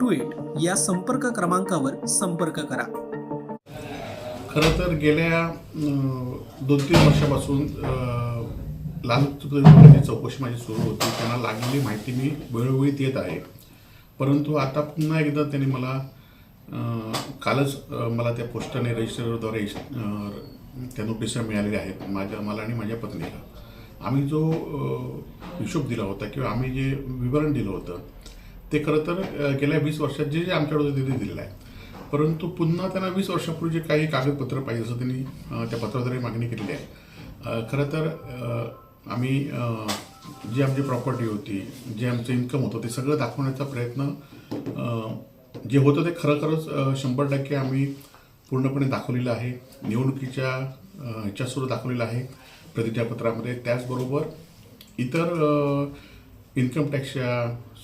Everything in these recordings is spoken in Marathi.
two eight या संपर्क क्रमांकावर संपर्क करा. खरं तर गेल्या दोन तीन वर्षापासून लाल चौकशी माझी सुरू होती. त्यांना लागलेली माहिती मी वेळोवेळी देत आहे. परंतु आता पुन्हा एकदा त्यांनी मला कालच मला त्या पोस्टाने रजिस्टरद्वारे त्या नोटिसा मिळालेल्या आहेत माझ्या मला आणि माझ्या पत्नीला. आम्ही जो हिशोब दिला होता किंवा आम्ही जे विवरण दिलं होतं ते खरं तर गेल्या वीस वर्षात जे जे आमच्याकडे ते दिलेलं आहे. परंतु पुन्हा त्यांना वीस वर्षापूर्वी जे काही कागदपत्र पाहिजे असं त्यांनी त्या पत्राद्वारे मागणी केलेली आहे. खरं तर आम्ही जी आमची प्रॉपर्टी होती जे आमचं इन्कम होतं ते सगळं दाखवण्याचा प्रयत्न जे होतं ते खरं खरंच शंभर टक्के आम्ही पूर्णपणे दाखवलेलं आहे. निवडणुकीच्या ह्याच्यासुद्धा दाखवलेलं आहे. प्रतिज्ञापत्रामध्ये त्याचबरोबर इतर इन्कम टॅक्सच्या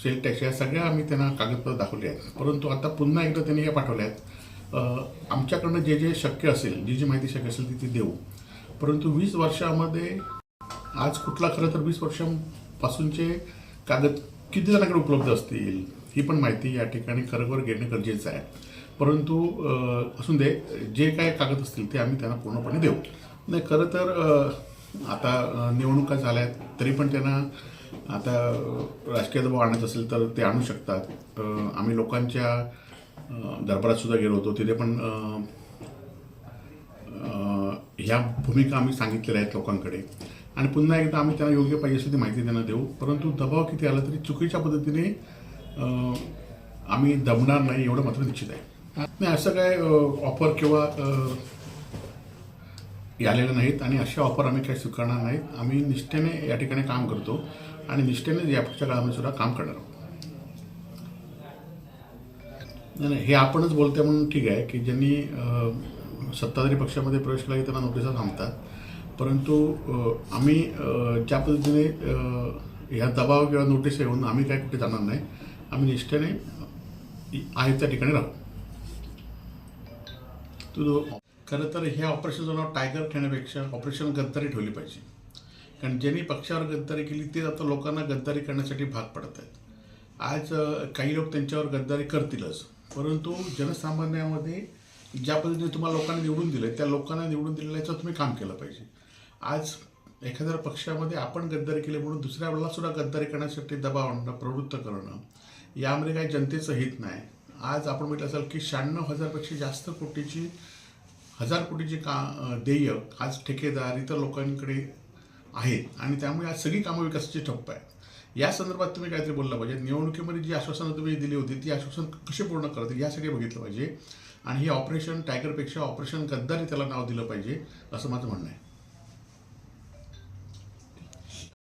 सेल टॅक्स या सगळ्या आम्ही त्यांना कागदपत्र दाखवले आहेत. परंतु आता पुन्हा एकदा त्यांनी या पाठवल्या आहेत. आमच्याकडनं जे जे शक्य असेल जी जी माहिती शक्य असेल ती ती देऊ. परंतु वीस वर्षामध्ये आज कुठला खरं तर वीस वर्षांपासूनचे कागद किती जणांकडे उपलब्ध असतील ही पण माहिती या ठिकाणी खरोखर घेणं गरजेचं आहे. परंतु असून दे जे काय कागद असतील ते आम्ही त्यांना पूर्णपणे देऊ. नाही खरं तर आता निवडणुका झाल्या आहेत तरी पण त्यांना आता राजकीय दबाव आणत असेल तर ते आणू शकतात. आम्ही लोकांच्या दरबारातसुद्धा दरबारात सुद्धा गेलो होतो. तिथे पण ह्या भूमिका आम्ही सांगितलेल्या आहेत लोकांकडे. आणि पुन्हा एकदा आम्ही त्यांना योग्य पाहिजे असेल ती माहिती त्यांना देऊ. परंतु दबाव किती आला तरी चुकीच्या पद्धतीने आम्ही दमणार नाही एवढं मात्र निश्चित आहे. नाही असं काय ऑफर किंवा आलेल्या नाहीत आणि अशा ऑफर आम्ही काही स्वीकारणार नाहीत. आम्ही निष्ठेने या ठिकाणी काम करतो आणि निष्ठेने या पुढच्या काळामध्ये सुद्धा काम करणार आहोत. नाही नाही हे आपणच बोलतोय म्हणून ठीक आहे की ज्यांनी सत्ताधारी पक्षामध्ये प्रवेश केला की त्यांना नोटिसा थांबतात. परंतु आम्ही ज्या पद्धतीने ह्या दबाव किंवा नोटीस येऊन आम्ही काय कुठे जाणार नाही. आम्ही निष्ठेने आहे त्या ठिकाणी राहू. तो खरं तर हे ऑपरेशनचं नाव टायगर ठेवण्यापेक्षा ऑपरेशन गद्दारी ठेवली पाहिजे. कारण ज्यांनी पक्षावर गद्दारी केली ते आता लोकांना गद्दारी करण्यासाठी भाग पडत आहेत. आज काही लोक त्यांच्यावर गद्दारी करतीलच परंतु जनसामान्यामध्ये ज्या पद्धतीने तुम्हाला लोकांना निवडून दिलं त्या लोकांना निवडून दिलेल्याचं तुम्ही काम केलं पाहिजे. आज एखाद्या पक्षामध्ये आपण गद्दारी केली म्हणून दुसऱ्या वेळेला सुद्धा गद्दारी करण्यासाठी दबाव आणणं प्रवृत्त करणं यामध्ये काही जनतेचं हित नाही. आज आपण म्हटलं असेल की शहाण्णव हजारपेक्षा जास्त कोटीची हजार कोटीचे का ध्येय देय आज ठेकेदार इतर लोकांकडे आहेत आणि त्यामुळे आज सगळी कामं विकासाची ठप्प आहे. या संदर्भात तुम्ही काहीतरी बोललं पाहिजे. निवडणुकीमध्ये जी आश्वासनं तुम्ही दिली होती ती आश्वासन कशी पूर्ण करतील यासाठी बघितलं पाहिजे. आणि हे ऑपरेशन टायगरपेक्षा ऑपरेशन गद्दारी त्याला नाव दिलं पाहिजे असं माझं म्हणणं आहे.